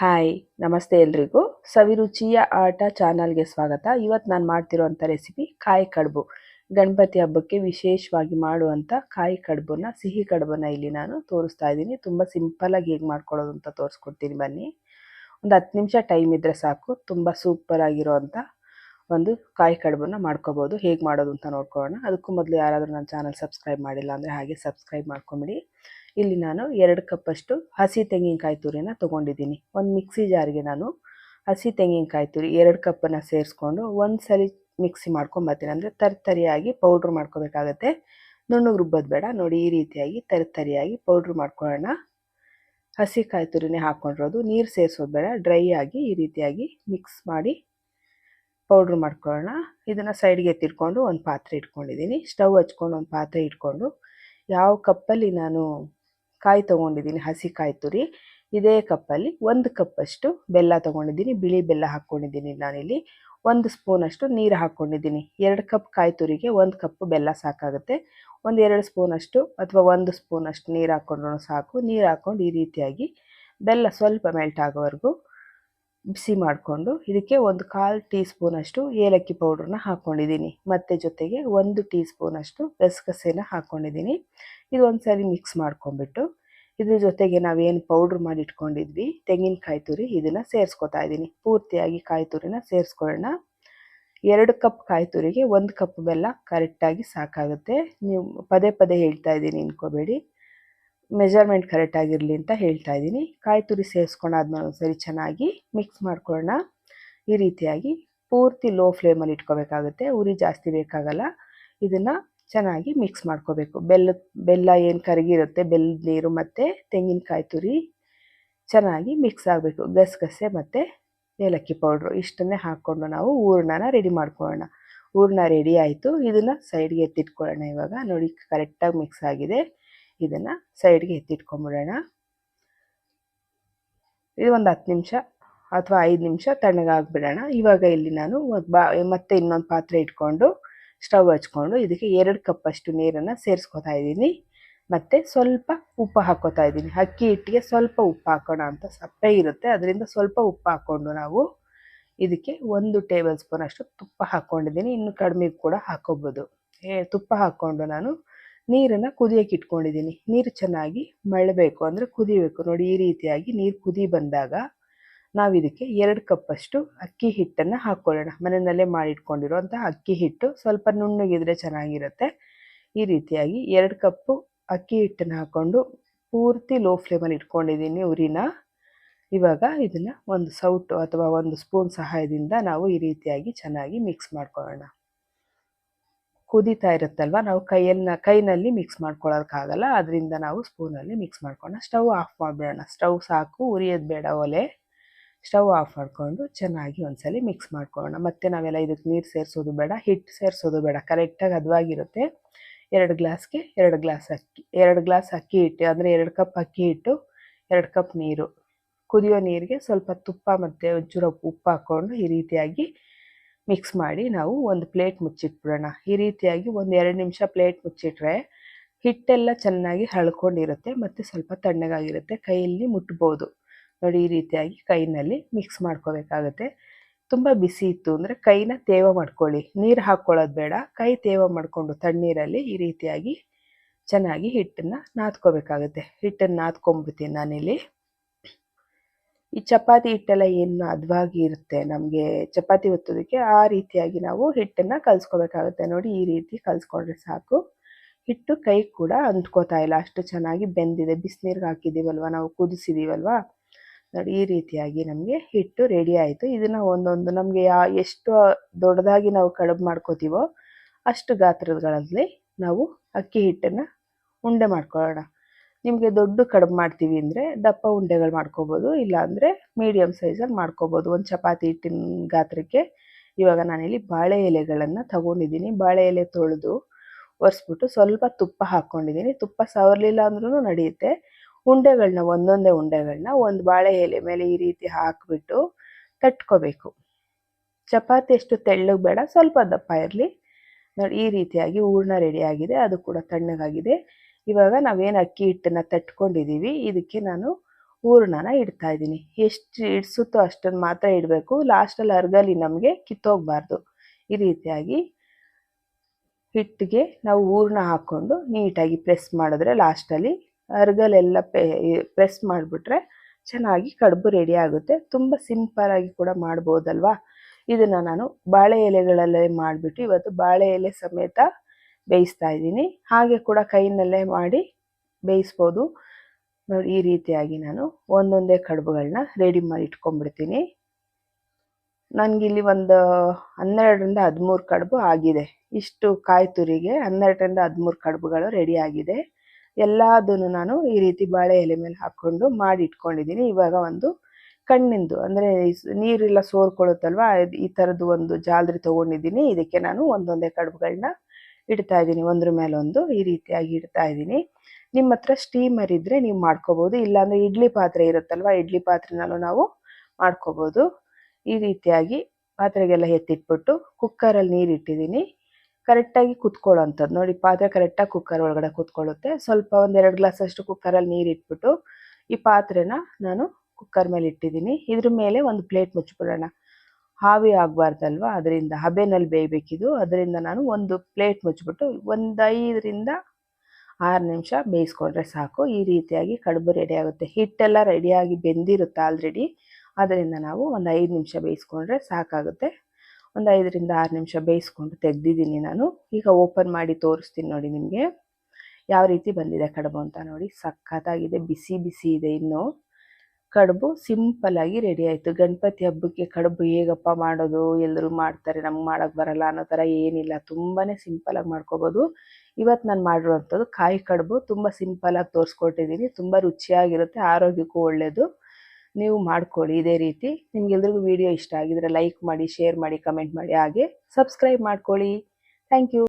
Hi ನಮಸ್ತೆ ಎಲ್ರಿಗೂ. ಸವಿರುಚಿಯ ಆಟ ಚಾನಲ್ಗೆ ಸ್ವಾಗತ. ಇವತ್ತು ನಾನು ಮಾಡ್ತಿರೋಂಥ ರೆಸಿಪಿ ಕಾಯಿ ಕಡುಬು. ಗಣಪತಿ ಹಬ್ಬಕ್ಕೆ ವಿಶೇಷವಾಗಿ ಮಾಡುವಂಥ ಕಾಯಿ ಕಡುಬನ್ನ, ಸಿಹಿ ಕಡುಬನ್ನ ಇಲ್ಲಿ ನಾನು ತೋರಿಸ್ತಾ ಇದ್ದೀನಿ. ತುಂಬ ಸಿಂಪಲಾಗಿ ಹೇಗೆ ಮಾಡ್ಕೊಳ್ಳೋದು ಅಂತ ತೋರಿಸ್ಕೊಡ್ತೀನಿ ಬನ್ನಿ. ಒಂದು ಹತ್ತು ನಿಮಿಷ ಟೈಮ್ ಇದ್ದರೆ ಸಾಕು. ತುಂಬ ಸೂಪರ್ ಆಗಿರೋವಂಥ ಒಂದು ಕಾಯಿ ಕಡುಬನ್ನ ಮಾಡ್ಕೋಬಹುದು ಹೇಗೆ ಮಾಡೋದು ಅಂತ ನೋಡ್ಕೊಳ್ಳೋಣ. ಅದಕ್ಕೂ ಮೊದಲು ಯಾರಾದರೂ ನನ್ನ ಚಾನಲ್ ಸಬ್ಸ್ಕ್ರೈಬ್ ಮಾಡಿಲ್ಲ ಅಂದರೆ ಹಾಗೆ ಸಬ್ಸ್ಕ್ರೈಬ್ ಮಾಡ್ಕೊಂಬಿಡಿ. ಇಲ್ಲಿ ನಾನು ಎರಡು ಕಪ್ಪಷ್ಟು ಹಸಿ ತೆಂಗಿನಕಾಯಿ ತುರಿನ ತೊಗೊಂಡಿದ್ದೀನಿ. ಒಂದು ಮಿಕ್ಸಿ ಜಾರಿಗೆ ನಾನು ಹಸಿ ತೆಂಗಿನಕಾಯಿ ತುರಿ ಎರಡು ಕಪ್ಪನ್ನು ಸೇರಿಸ್ಕೊಂಡು ಒಂದು ಸಲ ಮಿಕ್ಸಿ ಮಾಡ್ಕೊಂಬರ್ತೀನಿ ಅಂದರೆ ತರಿತರಿಯಾಗಿ ಪೌಡ್ರ್ ಮಾಡ್ಕೋಬೇಕಾಗತ್ತೆ. ನುಣ್ಣಗೆ ರುಬ್ಬೋದು ಬೇಡ. ನೋಡಿ ಈ ರೀತಿಯಾಗಿ ತರಿತರಿಯಾಗಿ ಪೌಡ್ರ್ ಮಾಡ್ಕೊಳ್ಳೋಣ. ಹಸಿ ಕಾಯಿ ತುರಿನೇ ಹಾಕ್ಕೊಂಡಿರೋದು ನೀರು ಸೇರಿಸೋದು ಬೇಡ. ಡ್ರೈ ಆಗಿ ಈ ರೀತಿಯಾಗಿ ಮಿಕ್ಸ್ ಮಾಡಿ ಪೌಡ್ರ್ ಮಾಡ್ಕೊಳ್ಳೋಣ. ಇದನ್ನು ಸೈಡ್ಗೆ ಎತ್ತಿಟ್ಕೊಂಡು ಒಂದು ಪಾತ್ರೆ ಇಟ್ಕೊಂಡಿದ್ದೀನಿ ಸ್ಟವ್ ಹಚ್ಕೊಂಡು ಒಂದು ಪಾತ್ರೆ ಇಟ್ಕೊಂಡು ಯಾವ ಕಪ್ಪಲ್ಲಿ ನಾನು ಕಾಯಿ ತೊಗೊಂಡಿದ್ದೀನಿ ಹಸಿ ಕಾಯಿ ತುರಿ, ಇದೇ ಕಪ್ಪಲ್ಲಿ ಒಂದು ಕಪ್ಪಷ್ಟು ಬೆಲ್ಲ ತೊಗೊಂಡಿದ್ದೀನಿ ಬಿಳಿ ಬೆಲ್ಲ ಹಾಕ್ಕೊಂಡಿದ್ದೀನಿ ನಾನಿಲ್ಲಿ. ಒಂದು ಸ್ಪೂನಷ್ಟು ನೀರು ಹಾಕ್ಕೊಂಡಿದ್ದೀನಿ ಎರಡು ಕಪ್ ಕಾಯಿ ತುರಿಗೆ ಒಂದು ಕಪ್ ಬೆಲ್ಲ ಸಾಕಾಗುತ್ತೆ. ಒಂದು ಎರಡು ಸ್ಪೂನಷ್ಟು ಅಥವಾ ಒಂದು ಸ್ಪೂನಷ್ಟು ನೀರು ಹಾಕ್ಕೊಂಡ್ರೂ ಸಾಕು. ನೀರು ಹಾಕ್ಕೊಂಡು ಈ ರೀತಿಯಾಗಿ ಬೆಲ್ಲ ಸ್ವಲ್ಪ ಮೆಲ್ಟ್ ಆಗೋವರೆಗೂ ಬಿಸಿ ಮಾಡಿಕೊಂಡು ಇದಕ್ಕೆ ಒಂದು ಕಾಲು ಟೀ ಸ್ಪೂನಷ್ಟು ಏಲಕ್ಕಿ ಪೌಡ್ರನ್ನ ಹಾಕ್ಕೊಂಡಿದ್ದೀನಿ ಮತ್ತು ಜೊತೆಗೆ ಒಂದು ಟೀ ಸ್ಪೂನಷ್ಟು ಗಸಗಸೆನ ಹಾಕ್ಕೊಂಡಿದ್ದೀನಿ ಇದು ಒಂದು ಸರಿ ಮಿಕ್ಸ್ ಮಾಡ್ಕೊಂಡ್ಬಿಟ್ಟು ಇದ್ರ ಜೊತೆಗೆ ನಾವೇನು ಪೌಡ್ರ್ ಮಾಡಿ ಇಟ್ಕೊಂಡಿದ್ವಿ ತೆಂಗಿನಕಾಯಿ ತುರಿ ಇದನ್ನು ಸೇರಿಸ್ಕೊತಾ ಇದ್ದೀನಿ. ಪೂರ್ತಿಯಾಗಿ ಕಾಯಿ ತುರಿನ ಸೇರಿಸ್ಕೊಳ್ಳೋಣ. ಎರಡು ಕಪ್ ಕಾಯಿ ತುರಿಗೆ ಒಂದು ಕಪ್ ಬೆಲ್ಲ ಕರೆಕ್ಟಾಗಿ ಸಾಕಾಗುತ್ತೆ. ನೀವು ಪದೇ ಪದೇ ಹೇಳ್ತಾ ಇದ್ದೀನಿ ಇನ್ಕೋಬೇಡಿ ಮೆಜರ್ಮೆಂಟ್ ಕರೆಕ್ಟಾಗಿರಲಿ ಅಂತ ಹೇಳ್ತಾ ಇದ್ದೀನಿ. ಕಾಯಿ ತುರಿ ಸೇರಿಸ್ಕೊಂಡಾದ್ಮೇಲೆ ಒಂದ್ಸರಿ ಚೆನ್ನಾಗಿ ಮಿಕ್ಸ್ ಮಾಡ್ಕೊಳ್ಳೋಣ. ಈ ರೀತಿಯಾಗಿ ಪೂರ್ತಿ ಲೋ ಫ್ಲೇಮಲ್ಲಿ ಇಟ್ಕೋಬೇಕಾಗುತ್ತೆ. ಉರಿ ಜಾಸ್ತಿ ಬೇಕಾಗಲ್ಲ. ಇದನ್ನು ಚೆನ್ನಾಗಿ ಮಿಕ್ಸ್ ಮಾಡ್ಕೋಬೇಕು. ಬೆಲ್ಲ ಬೆಲ್ಲ ಏನು ಕರಗಿರುತ್ತೆ ಬೆಲ್ಲದ ನೀರು ಮತ್ತು ತೆಂಗಿನಕಾಯಿ ತುರಿ ಚೆನ್ನಾಗಿ ಮಿಕ್ಸ್ ಆಗಬೇಕು. ಗಸಗಸೆ ಮತ್ತು ಏಲಕ್ಕಿ ಪೌಡ್ರು ಇಷ್ಟನ್ನೇ ಹಾಕ್ಕೊಂಡು ನಾವು ಹೂರ್ಣನ ರೆಡಿ ಮಾಡ್ಕೊಳ್ಳೋಣ. ಹೂರ್ಣ ರೆಡಿ ಆಯಿತು. ಇದನ್ನು ಸೈಡ್ಗೆ ಎತ್ತಿಟ್ಕೊಳ್ಳೋಣ ಇವಾಗ. ನೋಡಿ ಕರೆಕ್ಟಾಗಿ ಮಿಕ್ಸ್ ಆಗಿದೆ. ಇದನ್ನು ಸೈಡ್ಗೆ ಎತ್ತಿಟ್ಕೊಂಬಿಡೋಣ. ಇದು ಒಂದು ಹತ್ತು ನಿಮಿಷ ಅಥವಾ ಐದು ನಿಮಿಷ ತಣ್ಣಗಾಗ್ಬಿಡೋಣ. ಇವಾಗ ಇಲ್ಲಿ ನಾನು ಬಾ, ಮತ್ತೆ ಇನ್ನೊಂದು ಪಾತ್ರೆ ಇಟ್ಕೊಂಡು ಸ್ಟವ್ ಹಚ್ಕೊಂಡು ಇದಕ್ಕೆ ಎರಡು ಕಪ್ಪಷ್ಟು ನೀರನ್ನು ಸೇರಿಸ್ಕೊತಾ ಇದ್ದೀನಿ. ಮತ್ತು ಸ್ವಲ್ಪ ಉಪ್ಪು ಹಾಕೋತಾ ಇದ್ದೀನಿ. ಅಕ್ಕಿ ಹಿಟ್ಟಿಗೆ ಸ್ವಲ್ಪ ಉಪ್ಪು ಹಾಕೋಣ ಅಂತ ಸಪ್ಪೆ ಇರುತ್ತೆ. ಅದರಿಂದ ಸ್ವಲ್ಪ ಉಪ್ಪು ಹಾಕ್ಕೊಂಡು ನಾವು ಇದಕ್ಕೆ ಒಂದು ಟೇಬಲ್ ಸ್ಪೂನ್ ಅಷ್ಟು ತುಪ್ಪ ಹಾಕ್ಕೊಂಡಿದ್ದೀನಿ ಇನ್ನು ಕಡಿಮೆ ಕೂಡ ಹಾಕೋಬೋದು. ತುಪ್ಪ ಹಾಕ್ಕೊಂಡು ನಾನು ನೀರನ್ನು ಕುದಿಯೋಕೆ ಇಟ್ಕೊಂಡಿದ್ದೀನಿ. ನೀರು ಚೆನ್ನಾಗಿ ಮಳ್ಳಬೇಕು. ಅಂದರೆ ಕುದಿಬೇಕು. ನೋಡಿ, ಈ ರೀತಿಯಾಗಿ ನೀರು ಕುದಿ ಬಂದಾಗ ನಾವು ಇದಕ್ಕೆ ಎರಡು ಕಪ್ಪಷ್ಟು ಅಕ್ಕಿ ಹಿಟ್ಟನ್ನು ಹಾಕ್ಕೊಳ್ಳೋಣ ಮನೆಯಲ್ಲೇ ಮಾಡಿಟ್ಕೊಂಡಿರೋಂಥ ಅಕ್ಕಿ ಹಿಟ್ಟು ಸ್ವಲ್ಪ ನುಣ್ಣಗಿದ್ರೆ ಚೆನ್ನಾಗಿರುತ್ತೆ. ಈ ರೀತಿಯಾಗಿ ಎರಡು ಕಪ್ಪು ಅಕ್ಕಿ ಹಿಟ್ಟನ್ನು ಹಾಕ್ಕೊಂಡು ಪೂರ್ತಿ ಲೋ ಫ್ಲೇಮಲ್ಲಿ ಇಟ್ಕೊಂಡಿದ್ದೀನಿ ಉರಿನ. ಇವಾಗ ಇದನ್ನು ಒಂದು ಸೌಟು ಅಥವಾ ಒಂದು ಸ್ಪೂನ್ ಸಹಾಯದಿಂದ ನಾವು ಈ ರೀತಿಯಾಗಿ ಚೆನ್ನಾಗಿ ಮಿಕ್ಸ್ ಮಾಡ್ಕೊಳ್ಳೋಣ. ಕುದೀತಾ ಇರುತ್ತಲ್ವ? ನಾವು ಕೈಯಲ್ಲಿ ಕೈನಲ್ಲಿ ಮಿಕ್ಸ್ ಮಾಡ್ಕೊಳ್ಳೋಕ್ಕಾಗಲ್ಲ ಅದರಿಂದ ನಾವು ಸ್ಪೂನಲ್ಲಿ ಮಿಕ್ಸ್ ಮಾಡ್ಕೊಳ್ಳೋಣ ಸ್ಟವ್ ಆಫ್ ಮಾಡಿಬಿಡೋಣ. ಸ್ಟವ್ ಸಾಕು, ಉರಿಯೋದು ಬೇಡ ಒಲೆ. ಸ್ಟವ್ ಆಫ್ ಮಾಡಿಕೊಂಡು ಚೆನ್ನಾಗಿ ಒಂದ್ಸಲಿ ಮಿಕ್ಸ್ ಮಾಡ್ಕೊಳ್ಳೋಣ. ಮತ್ತೆ ನಾವೆಲ್ಲ ಇದಕ್ಕೆ ನೀರು ಸೇರಿಸೋದು ಬೇಡ ಹಿಟ್ಟು ಸೇರಿಸೋದು ಬೇಡ. ಕರೆಕ್ಟಾಗಿ ಹದವಾಗಿರುತ್ತೆ ಎರಡು ಗ್ಲಾಸ್ಗೆ ಎರಡು ಗ್ಲಾಸ್ ಅಕ್ಕಿ, ಎರಡು ಗ್ಲಾಸ್ ಅಕ್ಕಿ ಹಿಟ್ಟು, ಅಂದರೆ ಎರಡು ಕಪ್ ಅಕ್ಕಿ ಹಿಟ್ಟು, ಎರಡು ಕಪ್ ನೀರು. ಕುದಿಯೋ ನೀರಿಗೆ ಸ್ವಲ್ಪ ತುಪ್ಪ ಮತ್ತು ಒಂಚೂರು ಉಪ್ಪು ಹಾಕ್ಕೊಂಡು ಈ ರೀತಿಯಾಗಿ ಮಿಕ್ಸ್ ಮಾಡಿ ನಾವು ಒಂದು ಪ್ಲೇಟ್ ಮುಚ್ಚಿಟ್ಬಿಡೋಣ. ಈ ರೀತಿಯಾಗಿ ಒಂದು ಎರಡು ನಿಮಿಷ ಪ್ಲೇಟ್ ಮುಚ್ಚಿಟ್ರೆ ಹಿಟ್ಟೆಲ್ಲ ಚೆನ್ನಾಗಿ ಹಳ್ಕೊಂಡಿರುತ್ತೆ ಮತ್ತು ಸ್ವಲ್ಪ ತಣ್ಣಗಾಗಿರುತ್ತೆ. ಕೈಯಲ್ಲಿ ಮುಟ್ಬೋದು. ನೋಡಿ ಈ ರೀತಿಯಾಗಿ ಕೈನಲ್ಲಿ ಮಿಕ್ಸ್ ಮಾಡ್ಕೋಬೇಕಾಗುತ್ತೆ. ತುಂಬ ಬಿಸಿ ಇತ್ತು ಅಂದರೆ ಕೈನ ತೇವ ಮಾಡ್ಕೊಳ್ಳಿ. ನೀರು ಹಾಕ್ಕೊಳ್ಳೋದು ಬೇಡ. ಕೈ ತೇವ ಮಾಡಿಕೊಂಡು ತಣ್ಣೀರಲ್ಲಿ ಈ ರೀತಿಯಾಗಿ ಚೆನ್ನಾಗಿ ಹಿಟ್ಟನ್ನು ನಾದ್ಕೋಬೇಕಾಗುತ್ತೆ. ಹಿಟ್ಟನ್ನು ನಾದ್ಕೊಂಬಿಡ್ತೀನಿ ನಾನಿಲ್ಲಿ. ಈ ಚಪಾತಿ ಹಿಟ್ಟೆಲ್ಲ ಏನು ಅದ್ವಾಗಿ ಇರುತ್ತೆ ನಮಗೆ ಚಪಾತಿ ಒತ್ತೋದಕ್ಕೆ ಆ ರೀತಿಯಾಗಿ ನಾವು ಹಿಟ್ಟನ್ನು ಕಲಿಸ್ಕೋಬೇಕಾಗುತ್ತೆ. ನೋಡಿ ಈ ರೀತಿ ಕಲಿಸ್ಕೊಂಡ್ರೆ ಸಾಕು. ಹಿಟ್ಟು ಕೈ ಕೂಡ ಅಂತ್ಕೋತಾ ಇಲ್ಲ. ಅಷ್ಟು ಚೆನ್ನಾಗಿ ಬೆಂದಿದೆ. ಬಿಸಿನೀರಿಗೆ ಹಾಕಿದ್ದೀವಲ್ವ? ನಾವು ಕುದಿಸಿದ್ದೀವಲ್ವ ನೋಡಿ ಈ ರೀತಿಯಾಗಿ ನಮಗೆ ಹಿಟ್ಟು ರೆಡಿ ಆಯಿತು. ಇದನ್ನು ಒಂದೊಂದು ನಮಗೆ ಯಾ ಎಷ್ಟು ದೊಡ್ಡದಾಗಿ ನಾವು ಕಡುಬು ಮಾಡ್ಕೋತೀವೋ ಅಷ್ಟು ಗಾತ್ರಗಳಲ್ಲಿ ನಾವು ಅಕ್ಕಿ ಹಿಟ್ಟನ್ನು ಉಂಡೆ ಮಾಡ್ಕೊಳ್ಳೋಣ. ನಿಮಗೆ ದೊಡ್ಡ ಕಡುಬು ಮಾಡ್ತೀವಿ ಅಂದರೆ ದಪ್ಪ ಉಂಡೆಗಳು ಮಾಡ್ಕೋಬೋದು, ಇಲ್ಲಾಂದರೆ ಮೀಡಿಯಮ್ ಸೈಜಲ್ಲಿ ಮಾಡ್ಕೋಬೋದು. ಒಂದು ಚಪಾತಿ ಹಿಟ್ಟಿನ ಗಾತ್ರಕ್ಕೆ ಇವಾಗ ನಾನಿಲ್ಲಿ ಬಾಳೆ ಎಲೆಗಳನ್ನು ತಗೊಂಡಿದ್ದೀನಿ. ಬಾಳೆ ಎಲೆ ತೊಳೆದು ಒರೆಸ್ಬಿಟ್ಟು ಸ್ವಲ್ಪ ತುಪ್ಪ ಹಾಕ್ಕೊಂಡಿದ್ದೀನಿ. ತುಪ್ಪ ಸವರ್ಲಿಲ್ಲ ಅಂದ್ರೂ ನಡೆಯುತ್ತೆ. ಉಂಡೆಗಳನ್ನ ಒಂದೊಂದೇ ಉಂಡೆಗಳನ್ನ ಒಂದು ಬಾಳೆ ಎಲೆ ಮೇಲೆ ಈ ರೀತಿ ಹಾಕಿಬಿಟ್ಟು ತಟ್ಕೋಬೇಕು. ಚಪಾತಿ ಎಷ್ಟು ತೆಳ್ಳಗೆ ಬೇಡ, ಸ್ವಲ್ಪ ದಪ್ಪ ಇರಲಿ. ನೋಡಿ, ಈ ರೀತಿಯಾಗಿ ಹೂರ್ಣ ರೆಡಿ ಆಗಿದೆ. ಅದು ಕೂಡ ತಣ್ಣಗಾಗಿದೆ. ಇವಾಗ ನಾವೇನು ಅಕ್ಕಿ ಹಿಟ್ಟನ್ನು ತಟ್ಕೊಂಡಿದ್ದೀವಿ ಇದಕ್ಕೆ ನಾನು ಹೂರ್ಣನ ಇಡ್ತಾ ಇದ್ದೀನಿ. ಎಷ್ಟು ಇಡ್ಸುತ್ತೋ ಅಷ್ಟನ್ನು ಮಾತ್ರ ಇಡಬೇಕು. ಲಾಸ್ಟಲ್ಲಿ ಅರ್ಗಲಿ ನಮಗೆ ಕಿತ್ತೋಗಬಾರ್ದು. ಈ ರೀತಿಯಾಗಿ ಹಿಟ್ಟಿಗೆ ನಾವು ಹೂರಣ ಹಾಕ್ಕೊಂಡು ನೀಟಾಗಿ ಪ್ರೆಸ್ ಮಾಡಿದ್ರೆ ಲಾಸ್ಟಲ್ಲಿ ಅರ್ಗಲೆಲ್ಲ ಪ್ರೆಸ್ ಮಾಡಿಬಿಟ್ರೆ ಚೆನ್ನಾಗಿ ಕಡುಬು ರೆಡಿ ಆಗುತ್ತೆ. ತುಂಬ ಸಿಂಪಲಾಗಿ ಕೂಡ ಮಾಡ್ಬೋದಲ್ವಾ? ಇದನ್ನು ನಾನು ಬಾಳೆ ಎಲೆಗಳಲ್ಲೇ ಮಾಡಿಬಿಟ್ಟು ಇವತ್ತು ಬಾಳೆ ಎಲೆ ಸಮೇತ ಬೇಯಿಸ್ತಾ ಇದ್ದೀನಿ. ಹಾಗೆ ಕೂಡ ಕೈನಲ್ಲೇ ಮಾಡಿ ಬೇಯಿಸ್ಬೋದು. ನೋಡಿ, ಈ ರೀತಿಯಾಗಿ ನಾನು ಒಂದೊಂದೇ ಕಡುಬುಗಳನ್ನ ರೆಡಿ ಮಾಡಿ ಇಟ್ಕೊಂಡ್ಬಿಡ್ತೀನಿ. ನನಗಿಲ್ಲಿ ಒಂದು ಹನ್ನೆರಡರಿಂದ ಹದಿಮೂರು ಕಡುಬು ಆಗಿದೆ. ಇಷ್ಟು ಕಾಯಿ ತುರಿಗೆ ಹನ್ನೆರಡರಿಂದ ಹದಿಮೂರು ಕಡುಬುಗಳು ರೆಡಿ ಆಗಿದೆ. ಎಲ್ಲದನ್ನು ನಾನು ಈ ರೀತಿ ಬಾಳೆ ಎಲೆ ಮೇಲೆ ಹಾಕ್ಕೊಂಡು ಮಾಡಿ ಇಟ್ಕೊಂಡಿದ್ದೀನಿ. ಇವಾಗ ಒಂದು ಕಣ್ಣಿಂದು, ಅಂದರೆ ನೀರೆಲ್ಲ ಸೋರ್ಕೊಳ್ಳುತ್ತಲ್ವ? ಈ ಥರದ್ದು ಒಂದು ಜಾಲರಿ ತೊಗೊಂಡಿದ್ದೀನಿ. ಇದಕ್ಕೆ ನಾನು ಒಂದೊಂದೇ ಕಡುಬುಗಳನ್ನ ಇಡ್ತಾ ಇದ್ದೀನಿ. ಒಂದ್ರ ಮೇಲೆ ಒಂದು ಈ ರೀತಿಯಾಗಿ ಇಡ್ತಾ ಇದ್ದೀನಿ. ನಿಮ್ಮ ಹತ್ರ ಸ್ಟೀಮರ್ ಇದ್ದರೆ ನೀವು ಮಾಡ್ಕೋಬೋದು. ಇಲ್ಲಾಂದರೆ ಇಡ್ಲಿ ಪಾತ್ರೆ ಇರುತ್ತಲ್ವ, ಇಡ್ಲಿ ಪಾತ್ರೆನಲ್ಲೂ ನಾವು ಮಾಡ್ಕೋಬೋದು. ಈ ರೀತಿಯಾಗಿ ಪಾತ್ರೆಗೆಲ್ಲ ಎತ್ತಿಟ್ಬಿಟ್ಟು ಕುಕ್ಕರಲ್ಲಿ ನೀರು ಇಟ್ಟಿದ್ದೀನಿ. ಕರೆಕ್ಟಾಗಿ ಕುತ್ಕೊಳ್ಳೋಂಥದ್ದು. ನೋಡಿ, ಪಾತ್ರೆ ಕರೆಕ್ಟಾಗಿ ಕುಕ್ಕರ್ ಒಳಗಡೆ ಕುತ್ಕೊಳ್ಳುತ್ತೆ. ಸ್ವಲ್ಪ ಒಂದೆರಡು ಗ್ಲಾಸ್ ಅಷ್ಟು ಕುಕ್ಕರಲ್ಲಿ ನೀರು ಇಟ್ಬಿಟ್ಟು ಈ ಪಾತ್ರೆನ ನಾನು ಕುಕ್ಕರ್ ಮೇಲೆ ಇಟ್ಟಿದ್ದೀನಿ. ಇದ್ರ ಮೇಲೆ ಒಂದು ಪ್ಲೇಟ್ ಮುಚ್ಚಿಬಿಡೋಣ ಹಾವಿ ಆಗಬಾರ್ದಲ್ವ? ಅದರಿಂದ ಹಬೆನಲ್ಲಿ ಬೇಯಬೇಕಿದು. ಅದರಿಂದ ನಾನು ಒಂದು ಪ್ಲೇಟ್ ಮುಚ್ಚಿಬಿಟ್ಟು ಒಂದು ಐದರಿಂದ ಆರು ನಿಮಿಷ ಬೇಯಿಸ್ಕೊಂಡ್ರೆ ಸಾಕು. ಈ ರೀತಿಯಾಗಿ ಕಡುಬು ರೆಡಿ ಆಗುತ್ತೆ. ಹಿಟ್ಟೆಲ್ಲ ರೆಡಿಯಾಗಿ ಬೆಂದಿರುತ್ತೆ ಆಲ್ರೆಡಿ ಅದರಿಂದ ನಾವು ಒಂದು ಐದು ನಿಮಿಷ ಬೇಯಿಸ್ಕೊಂಡ್ರೆ ಸಾಕಾಗುತ್ತೆ. ಒಂದು ಐದರಿಂದ ಆರು ನಿಮಿಷ ಬೇಯಿಸ್ಕೊಂಡು ತೆಗ್ದಿದ್ದೀನಿ ನಾನು. ಈಗ ಓಪನ್ ಮಾಡಿ ತೋರಿಸ್ತೀನಿ ನೋಡಿ ನಿಮಗೆ. ಯಾವ ರೀತಿ ಬಂದಿದೆ ಕಡುಬು ಅಂತ ನೋಡಿ. ಸಖತ್ತಾಗಿದೆ. ಬಿಸಿ ಬಿಸಿ ಇದೆ ಇನ್ನು. ಕಡುಬು ಸಿಂಪಲ್ಲಾಗಿ ರೆಡಿ ಆಯಿತು. ಗಣಪತಿ ಹಬ್ಬಕ್ಕೆ ಕಡುಬು ಹೇಗಪ್ಪ ಮಾಡೋದು ಎಲ್ಲರೂ ಮಾಡ್ತಾರೆ, ನಮ್ಗೆ ಮಾಡೋಕ್ಕೆ ಬರಲ್ಲ ಅನ್ನೋ ಥರ ಏನಿಲ್ಲ. ಸಿಂಪಲ್ ಸಿಂಪಲಾಗಿ ಮಾಡ್ಕೋಬೋದು. ಇವತ್ತು ನಾನು ಮಾಡಿರುವಂಥದ್ದು ಕಾಯಿ ಕಡುಬು ತುಂಬ ಸಿಂಪಲಾಗಿ ತೋರಿಸ್ಕೊಟ್ಟಿದ್ದೀನಿ ತುಂಬ ರುಚಿಯಾಗಿರುತ್ತೆ, ಆರೋಗ್ಯಕ್ಕೂ ಒಳ್ಳೆಯದು ನೀವು ಮಾಡ್ಕೊಳ್ಳಿ ಇದೇ ರೀತಿ. ನಿಮ್ಗೆಲ್ರಿಗೂ ವಿಡಿಯೋ ಇಷ್ಟ ಆಗಿದ್ರೆ ಲೈಕ್ ಮಾಡಿ ಶೇರ್ ಮಾಡಿ ಕಮೆಂಟ್ ಮಾಡಿ. ಹಾಗೆ ಸಬ್ಸ್ಕ್ರೈಬ್ ಮಾಡ್ಕೊಳ್ಳಿ. Thank you